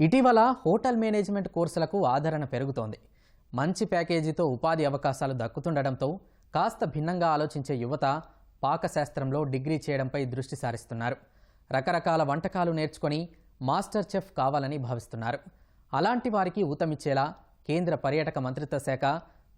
ఇటీవల hotel management కోర్సులకు ఆదరణ పెరుగుతోంది. మంచి ప్యాకేజీతో ఉపాధి అవకాశాలు దక్కుతుండటంతో కాస్త భిన్నంగా ఆలోచించే యువత పాకశాస్త్రంలో డిగ్రీ చేయడంపై దృష్టి సారిస్తున్నారు. రకరకాల వంటకాలు నేర్చుకొని మాస్టర్ చెఫ్ కావాలని భావిస్తున్నారు. అలాంటి వారికి ఊతమిచ్చేలా కేంద్ర పర్యాటక మంత్రిత్వ శాఖ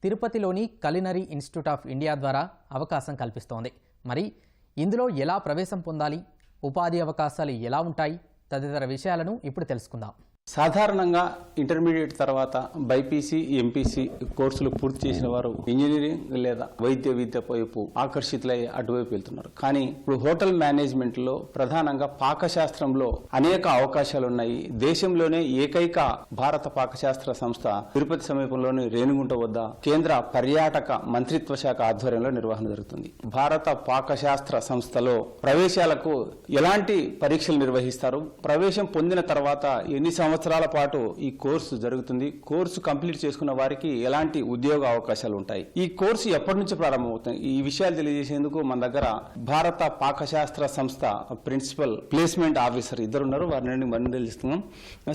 తిరుపతిలోని కలినరీ ఇన్స్టిట్యూట్ ఆఫ్ ఇండియా ద్వారా అవకాశం కల్పిస్తోంది. మరి ఇందులో ఎలా ప్రవేశం పొందాలి? ఉపాధి అవకాశాలు ఎలా ఉంటాయి? తదితర విషయాలను ఇప్పుడు తెలుసుకుందాం. సాధారణంగా ఇంటర్మీడియట్ తర్వాత బైపీసీ ఎంపీసీ కోర్సులు పూర్తి చేసిన వారు ఇంజనీరింగ్ లేదా వైద్య విద్య వైపు ఆకర్షితులై అటువైపు వెళ్తున్నారు. కానీ ఇప్పుడు హోటల్ మేనేజ్మెంట్లో ప్రధానంగా పాకశాస్త్రంలో అనేక అవకాశాలు ఉన్నాయి దేశంలోనే ఏకైక భారత పాకశాస్త్ర సంస్థ తిరుపతి సమీపంలోని రేణిగుంట వద్ద కేంద్ర పర్యాటక మంత్రిత్వ శాఖ ఆధ్వర్యంలో నిర్వహణ జరుగుతుంది. భారత పాకశాస్త్ర సంస్థలో ప్రవేశాలకు ఎలాంటి పరీక్షలు నిర్వహిస్తారు? ప్రవేశం పొందిన తర్వాత ఎన్ని సంవత్సరాలు సంవత్సరాల పాటు ఈ కోర్సు జరుగుతుంది. కోర్సు కంప్లీట్ చేసుకున్న వారికి ఎలాంటి ఉద్యోగ అవకాశాలు ఉంటాయి? ఈ కోర్సు ఎప్పటి నుంచి ప్రారంభమవుతుంది? ఈ విషయాలు తెలియజేసేందుకు మన దగ్గర భారత పాకశాస్త్ర సంస్థ ప్రిన్సిపల్ ప్లేస్మెంట్ ఆఫీసర్ ఇద్దరున్నారు. వారి నుండి మరిన్ని తెలుస్తున్నాం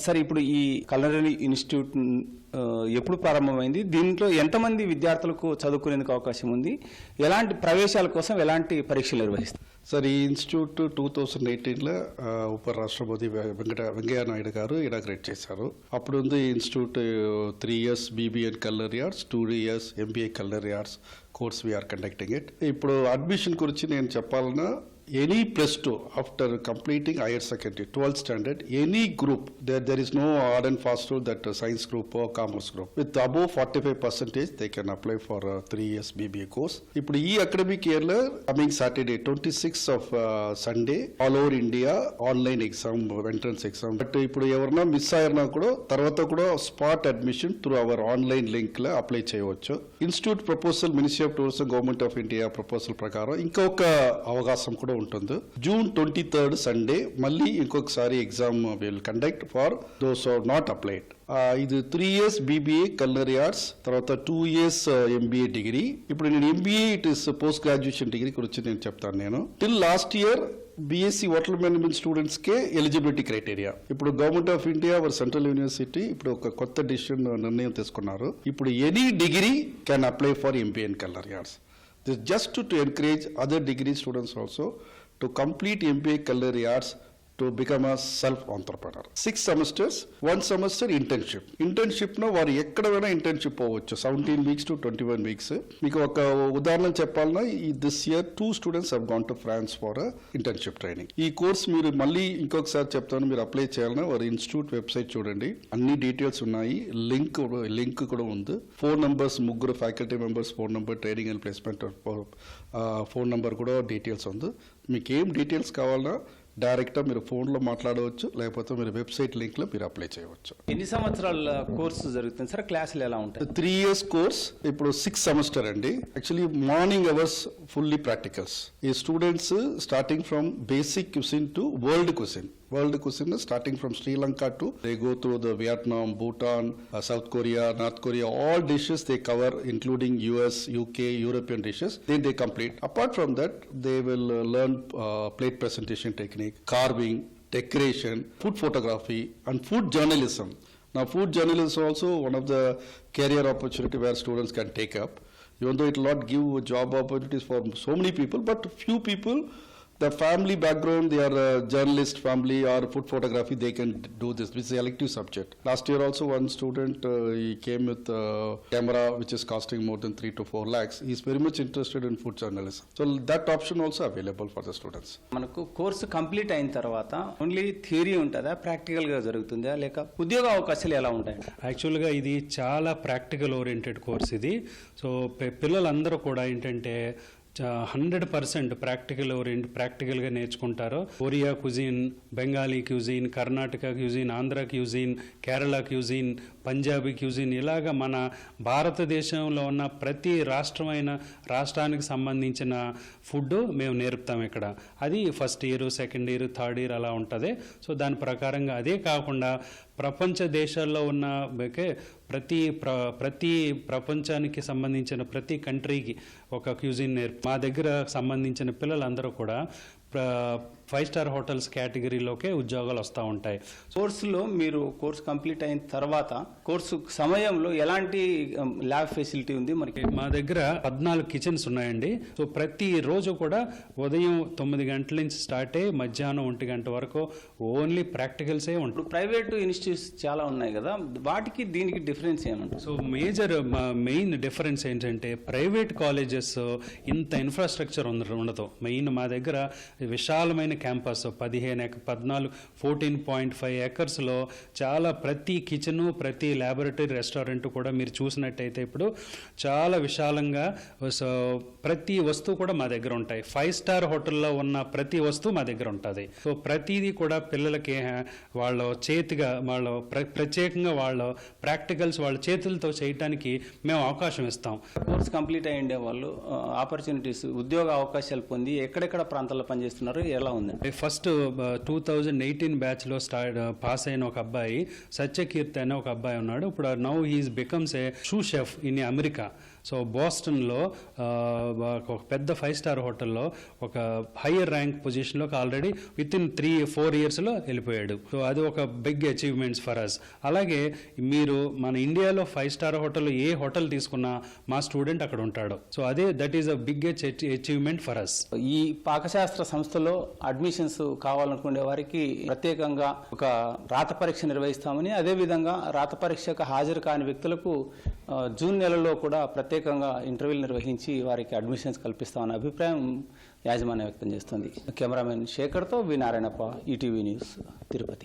సార్ ఇప్పుడు ఈ కలనరీ ఇన్స్టిట్యూట్ ఎప్పుడు ప్రారంభమైంది? దీంట్లో ఎంతమంది విద్యార్థులకు చదువుకునేందుకు అవకాశం ఉంది? ఎలాంటి ప్రవేశాల కోసం ఎలాంటి పరీక్షలు నిర్వహిస్తారు? సార్ ఈ ఇన్స్టిట్యూట్ టూ థౌజండ్ ఎయిటీన్లో ఉప రాష్ట్రపతి వెంకట వెంకయ్య నాయుడు గారు ఇనాగ్రేట్ చేశారు. అప్పుడు ఉంది institute three years BBA culinary arts two years MBA culinary arts course we are conducting it. ఇప్పుడు అడ్మిషన్ గురించి నేను చెప్పాలన్నా any plus two after completing higher secondary twelfth standard any group there there is no hard and fast rule that science group commerce group with above forty five percentage they can apply for three years BBA course ఇప్పుడు ఈ academic ఇయర్లో coming Saturday twenty six of Sunday all over India online exam entrance exam but ఇప్పుడు ఎవరన్నా miss అయినా కూడా తర్వాత కూడా spot admission through our online లింక్లో apply చేయవచ్చు. Institute proposal ministry of tourism government of India proposal ప్రకారం ఇంకొక అవకాశం కూడా ఉంటుంది. జూన్ ట్వంటీ థర్డ్ సండే మళ్ళీ ఇంకొకసారి exam will conduct for those are not applied ఇది three years BBA culinary arts తర్వాత టూ ఇయర్స్ ఎంబీఏ డిగ్రీ ఇప్పుడు నేను MBA it is post graduation degree గురించి నేను చెప్తాను నేను. Till last year BSc hotel management students కే ఎలిజిబిలిటీ క్రైటీరియా ఇప్పుడు government of India or central university ఇప్పుడు ఒక కొత్త డిసిషన్ నిర్ణయం తీసుకున్నారు. ఇప్పుడు any degree can apply for MBA and culinary arts This just to, to encourage other degree students also to complete MBA culinary arts to become a self entrepreneur. Six semesters, one semester internship. ఇంటర్న్షిప్లో వారు ఎక్కడ internship పోవచ్చు. Seventeen weeks to twenty one weeks మీకు ఒక ఉదాహరణ చెప్పాలన్నా ఈ this year two students have gone to France for internship training ఈ కోర్స్ మీరు మళ్ళీ ఇంకొకసారి చెప్తాను మీరు అప్లై చేయాలన్నా వారి ఇన్స్టిట్యూట్ వెబ్సైట్ చూడండి. అన్ని డీటెయిల్స్ ఉన్నాయి. లింక్ లింక్ కూడా ఉంది. ఫోన్ నంబర్స్ ముగ్గురు faculty members phone number training and placement phone number కూడా డీటెయిల్స్ ఉంది. మీకు ఏం డీటెయిల్స్ కావాలన్నా డైరెక్ట్గా మీరు ఫోన్లో మాట్లాడవచ్చు లేకపోతే మీరు వెబ్సైట్ లింక్లో మీరు అప్లై చేయవచ్చు. ఎన్ని సంవత్సరాల కోర్సు జరుగుతుంది సార్? క్లాసులు ఎలా ఉంటాయి? త్రీ ఇయర్స్ కోర్స్ ఇప్పుడు సిక్స్ సెమిస్టర్ అండి. Actually morning hours fully practicals ఈ students starting from basic question to world question. world cuisine starting from Sri Lanka to they go through the Vietnam, Bhutan, uh, South Korea, North Korea, all dishes they cover including US, UK, European dishes. Then they complete. Apart from that, they will uh, learn uh, plate presentation technique, carving, decoration, food photography and food journalism. Now food journalism is also one of the career opportunity where students can take up. Even though it will not give job opportunities for so many people, but few people the family background they are journalist family or food photography they can do this with elective subject last year also one student he came with camera which is costing more than three to four lakhs he's very much interested in food journalist so that option also available for the students మనకు course complete అయిన తర్వాత only theory ఉంటుందా? ప్రాక్టికల్గా జరుగుతుందా? లేక ఉద్యోగ అవకాశాలు ఎలా ఉంటాయి? యాక్చువల్గా ఇది చాలా ప్రాక్టికల్ ఓరియంటెడ్ కోర్స్ ఇది సో పిల్లలందరూ కూడా ఏంటంటే హండ్రెడ్ పర్సెంట్ ప్రాక్టికల్ ఓరియంట్ ప్రాక్టికల్గా నేర్చుకుంటారు. Oriya cuisine Bengali cuisine Karnataka cuisine Andhra cuisine Kerala cuisine Punjabi cuisine. ఇలాగ మన భారతదేశంలో ఉన్న ప్రతి రాష్ట్రమైన రాష్ట్రానికి సంబంధించిన ఫుడ్ మేము నేర్పుతాం ఇక్కడ. అది first year second year third year అలా ఉంటుంది. సో దాని ప్రకారంగా అదే కాకుండా ప్రపంచ దేశాల్లో ఉన్న ప్రతి ప్ర ప్రతి ప్రపంచానికి సంబంధించిన ప్రతి కంట్రీకి ఒక క్యూజిన్ నేర్పు మా దగ్గర సంబంధించిన పిల్లలందరూ కూడా ఫైవ్ స్టార్ హోటల్స్ కేటగిరీలోకే ఉద్యోగాలు వస్తూ ఉంటాయి. కోర్సులో మీరు కోర్సు కంప్లీట్ అయిన తర్వాత కోర్సు సమయంలో ఎలాంటి ల్యాబ్ ఫెసిలిటీ ఉంది మనకి మా దగ్గర పద్నాలుగు కిచెన్స్ ఉన్నాయండి. సో ప్రతి రోజు కూడా ఉదయం తొమ్మిది గంటల నుంచి స్టార్ట్ అయ్యి మధ్యాహ్నం ఒంటి గంట వరకు ఓన్లీ ప్రాక్టికల్సే ఉంటాయి ప్రైవేట్ ఇన్స్టిట్యూట్స్ చాలా ఉన్నాయి కదా వాటికి దీనికి డిఫరెన్స్ ఏమంటారు? సో మేజర్ మెయిన్ డిఫరెన్స్ ఏంటంటే ప్రైవేట్ కాలేజెస్ ఇంత ఇన్ఫ్రాస్ట్రక్చర్ ఉండదు. మెయిన్ మా దగ్గర విశాలమైన క్యాంపస్ పదిహేను ఎక పద్నాలుగు ఫోర్టీన్ పాయింట్ ఫైవ్ ఎకర్స్లో చాలా ప్రతి కిచెను ప్రతి ల్యాబొరేటరీ రెస్టారెంట్ కూడా మీరు చూసినట్టయితే ఇప్పుడు చాలా విశాలంగా సో ప్రతి వస్తువు కూడా మా దగ్గర ఉంటాయి. ఫైవ్ స్టార్ హోటల్లో ఉన్న ప్రతి వస్తువు మా దగ్గర ఉంటుంది. సో ప్రతిదీ కూడా పిల్లలకి వాళ్ళు వాళ్ళ చేతిగా వాళ్ళు ప్ర- ప్రత్యేకంగా వాళ్ళు ప్రాక్టికల్స్ వాళ్ళ చేతులతో చేయటానికి మేము అవకాశం ఇస్తాం. కోర్స్ కంప్లీట్ అయ్యిండే వాళ్ళు ఆపర్చునిటీస్ ఉద్యోగ అవకాశాలు పొంది ఎక్కడెక్కడ ప్రాంతాల్లో చేస్తున్నారు? ఎలా ఉంది? ఫస్ట్ టూ థౌజండ్ ఎయిటీన్ బ్యాచ్లో స్టార్ట్ పాస్ అయిన ఒక అబ్బాయి సత్యకీర్తి అనే ఒక అబ్బాయి ఉన్నాడు. ఇప్పుడు now he's becomes a shoe chef in America so బోస్టన్లో ఒక పెద్ద ఫైవ్ స్టార్ హోటల్లో ఒక higher rank పొజిషన్లోకి already with in three four ఇయర్స్లో వెళ్ళిపోయాడు. సో అది ఒక బిగ్ అచీవ్మెంట్స్ ఫర్ అస్ అలాగే మీరు మన ఇండియాలో ఫైవ్ స్టార్ హోటల్ ఏ హోటల్ తీసుకున్నా మా స్టూడెంట్ అక్కడ ఉంటాడు. సో అదే that is a big achievement for us ఈ పాకశాస్త్ర సంస్థలో అడ్మిషన్స్ కావాలనుకునే వారికి ప్రత్యేకంగా ఒక రాత పరీక్ష నిర్వహిస్తామని అదేవిధంగా రాత పరీక్షకు హాజరు కాని వ్యక్తులకు జూన్ నెలలో కూడా ప్రత్యేకంగా ఇంటర్వ్యూలు నిర్వహించి వారికి అడ్మిషన్స్ కల్పిస్తామన్న అభిప్రాయం యాజమాన్యం వ్యక్తం చేస్తుంది. Cameraman శేఖర్తో V Narayanappa ETV news Tirupati.